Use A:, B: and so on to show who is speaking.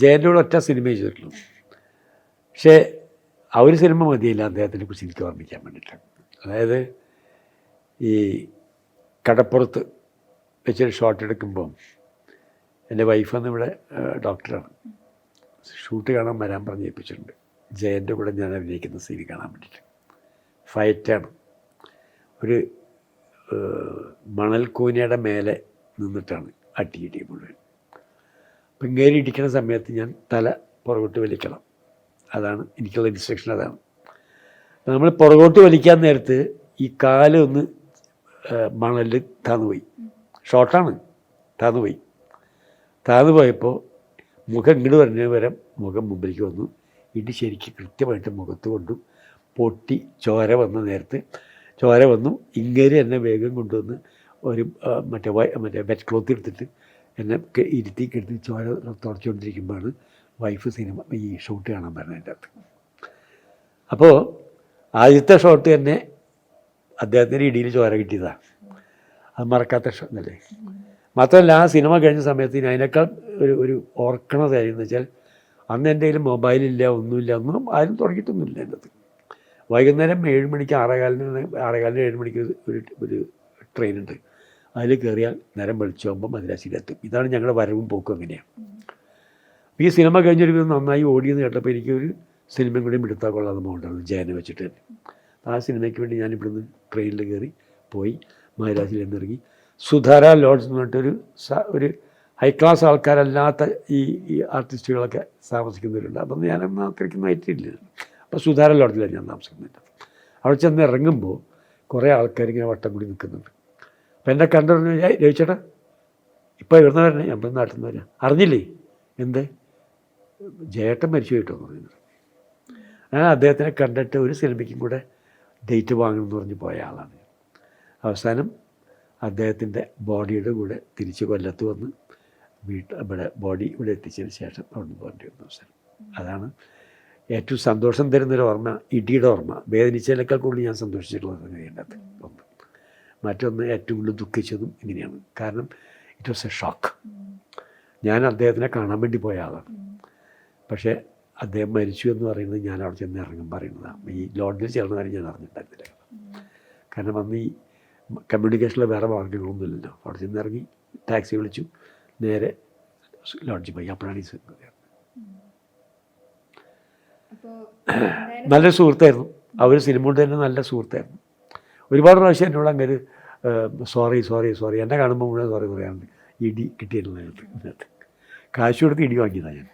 A: ജയന്റെ കൂടെ ഒറ്റ സിനിമ ചെയ്തിട്ടുള്ളൂ. പക്ഷേ ആ ഒരു സിനിമ മതിയില്ല അദ്ദേഹത്തിനെ കുറിച്ച് എനിക്ക് ഓർമ്മിക്കാൻ വേണ്ടിയിട്ട്. അതായത് ഈ കടപ്പുറത്ത് വെച്ചൊരു ഷോട്ട് എടുക്കുമ്പം എന്റെ വൈഫ് അന്ന് ഇവിടെ ഡോക്ടറാണ് ഷൂട്ട് കാണാൻ വരാൻ പറഞ്ഞ് ഏൽപ്പിച്ചിട്ടുണ്ട്. ജയന്റെ കൂടെ ഞാൻ അഭിനയിക്കുന്ന സീൻ കാണാൻ വേണ്ടിയിട്ട്. ഫൈറ്റാണ് ഒരു മണൽക്കൂനയുടെ മേലെ നിന്നിട്ടാണ് അടി ഇടി മുഴുവൻ. അപ്പം ഇടിക്കുന്ന സമയത്ത് ഞാൻ തല പുറകോട്ട് വലിക്കണം. അതാണ് എനിക്കുള്ള ഇൻസ്ട്രക്ഷൻ അതാണ്. നമ്മൾ പുറകോട്ട് വലിക്കാൻ നേരത്ത് ഈ കാൽ ഒന്ന് മണലിൽ താന്നുപോയി ഷോർട്ടാണ് താന്നുപോയി താന്നു പോയപ്പോൾ മുഖം ഇങ്ങോട്ട് വരുന്ന വരെ മുഖം മുമ്പിലേക്ക് വന്നു. ഇടി ശരിക്ക് കൃത്യമായിട്ട് മുഖത്ത് കൊണ്ടു പൊട്ടി ചോര വന്ന നേരത്ത് ചോര വന്നു. ഇങ്ങേരി എന്നെ വേഗം കൊണ്ടുവന്ന് ഒരു മറ്റേ മറ്റേ വെറ്റ് ക്ലോത്ത് എടുത്തിട്ട് എന്നെ ഇരുത്തി കിടത്തി ചോര തുടച്ചുകൊണ്ടിരിക്കുമ്പോഴാണ് വൈഫ് സിനിമ ഈ ഷോട്ട് കാണാൻ പറഞ്ഞത് എന്റെ അകത്ത്. അപ്പോൾ ആദ്യത്തെ ഷോട്ട് തന്നെ അദ്ദേഹത്തിന്റെ ഇടിയിൽ ചോര കിട്ടിയതാണ് അത് മറക്കാത്ത ഷോ മാത്രമല്ല ആ സിനിമ കഴിഞ്ഞ സമയത്ത് ഇനി അതിനേക്കാൾ ഒരു ഒരു ഓർക്കണതായിരുന്നു വെച്ചാൽ അന്ന് എന്റെ കയ്യിൽ മൊബൈലില്ല ഒന്നുമില്ല ഒന്നും ആരും തുടങ്ങിയിട്ടൊന്നുമില്ല എന്റെ അത് വൈകുന്നേരം ഏഴ് മണിക്ക് ആറേകാലിന് ആറേകാലിന് ഏഴ് മണിക്ക് ഒരു ഒരു ട്രെയിൻ ഉണ്ട്. അതിൽ കയറിയാൽ നേരം വെളിച്ചാകുമ്പോൾ മദ്രാസിലെത്തും. ഇതാണ് ഞങ്ങളുടെ വരവും പോക്കും അങ്ങനെയാണ് ഈ സിനിമ കഴിഞ്ഞൊരു വിധം നന്നായി ഓടിയെന്ന് കേട്ടപ്പോൾ എനിക്കൊരു സിനിമയും കൂടി എടുത്താൽ കൊള്ളാതെ മോണ്ടാണ് ജയനെ വെച്ചിട്ട് ആ സിനിമയ്ക്ക് വേണ്ടി ഞാൻ ഇവിടുന്ന് ട്രെയിനിൽ കയറി പോയി മദ്രാസിൽ നിന്നിറങ്ങി സുധാര ലോഡ്ജ് എന്ന് പറഞ്ഞിട്ടൊരു ഒരു ഹൈ ക്ലാസ് ആൾക്കാരല്ലാത്ത ഈ ഈ ആർട്ടിസ്റ്റുകളൊക്കെ താമസിക്കുന്നവരുണ്ട്. അപ്പം ഞാൻ അത്രയ്ക്ക് നയിറ്റില്ല അപ്പോൾ സുധാര ലോഡ്ജിലാണ് ഞാൻ താമസിക്കുന്നത്. അവിടെ ചെന്ന് ഇറങ്ങുമ്പോൾ കുറേ ആൾക്കാർ ഇങ്ങനെ വട്ടം കൂടി നിൽക്കുന്നുണ്ട്. അപ്പം എന്നെ കണ്ടു പറഞ്ഞു "ഏയ് രവിച്ചേട്ടാ ഇപ്പോൾ ഇവിടുന്ന് വരണേ? ഞാൻ ഇപ്പം നാട്ടിൽ നിന്ന് വരാം. അറിഞ്ഞില്ലേ? എന്ത്? ജേട്ടൻ മരിച്ചു കേട്ടോ എന്ന് പറയുന്നത് ഞാൻ അദ്ദേഹത്തിനെ കണ്ടിട്ട് ഒരു സിനിമയ്ക്കും കൂടെ ഡേറ്റ് വാങ്ങണമെന്ന് പറഞ്ഞ് പോയ ആളാണ് അവസാനം അദ്ദേഹത്തിന്റെ ബോഡിയുടെ കൂടെ തിരിച്ച് കൊല്ലത്ത് വന്ന് വീട്ട് ഇവിടെ ബോഡി ഇവിടെ എത്തിച്ചതിന് ശേഷം അവിടെ പോകേണ്ടി വന്ന അവസരം അതാണ് ഏറ്റവും സന്തോഷം തരുന്നൊരു ഓർമ്മ ഇടിയുടെ ഓർമ്മ. വേദനിച്ചതിനേക്കാൾ കൂടുതൽ ഞാൻ സന്തോഷിച്ചിട്ടുള്ള അങ്ങനെയുണ്ട് അത് മറ്റൊന്ന് ഏറ്റവും കൂടുതൽ ദുഃഖിച്ചതും ഇങ്ങനെയാണ്. കാരണം ഇറ്റ് വാസ് എ ഷോക്ക് ഞാൻ അദ്ദേഹത്തിനെ കാണാൻ വേണ്ടി പോയ ആളാണ്. പക്ഷേ അദ്ദേഹം മരിച്ചു എന്ന് പറയുന്നത് ഞാൻ അവിടെ ചെന്ന് ഇറങ്ങും പറയുന്നതാണ് ഈ ലോഡ്ജിൽ ചേർന്ന കാര്യം ഞാൻ അറിഞ്ഞിട്ടുണ്ടായിരുന്നില്ല. കാരണം അന്ന് ഈ കമ്മ്യൂണിക്കേഷനിലെ വേറെ മാർഗങ്ങളൊന്നുമില്ലല്ലോ അവിടെ ചെന്ന് ഇറങ്ങി ടാക്സി വിളിച്ചു. നേരെ ലോഡ്ജിൽ പോയി. അപ്പോഴാണ് ഈ നല്ല സുഹൃത്തായിരുന്നു. അവർ സിനിമ കൊണ്ട് തന്നെ നല്ല സുഹൃത്തായിരുന്നു. ഒരുപാട് പ്രാവശ്യം എന്നോട് അങ്ങനെ സോറി സോറി സോറി എന്നെ കാണുമ്പോൾ മുഴുവൻ സോറി പറയാറുണ്ട്. ഇടി കിട്ടിയിരുന്നു കാശ് കൊടുത്ത് ഇടി വാങ്ങിയതാണ് ഞാൻ.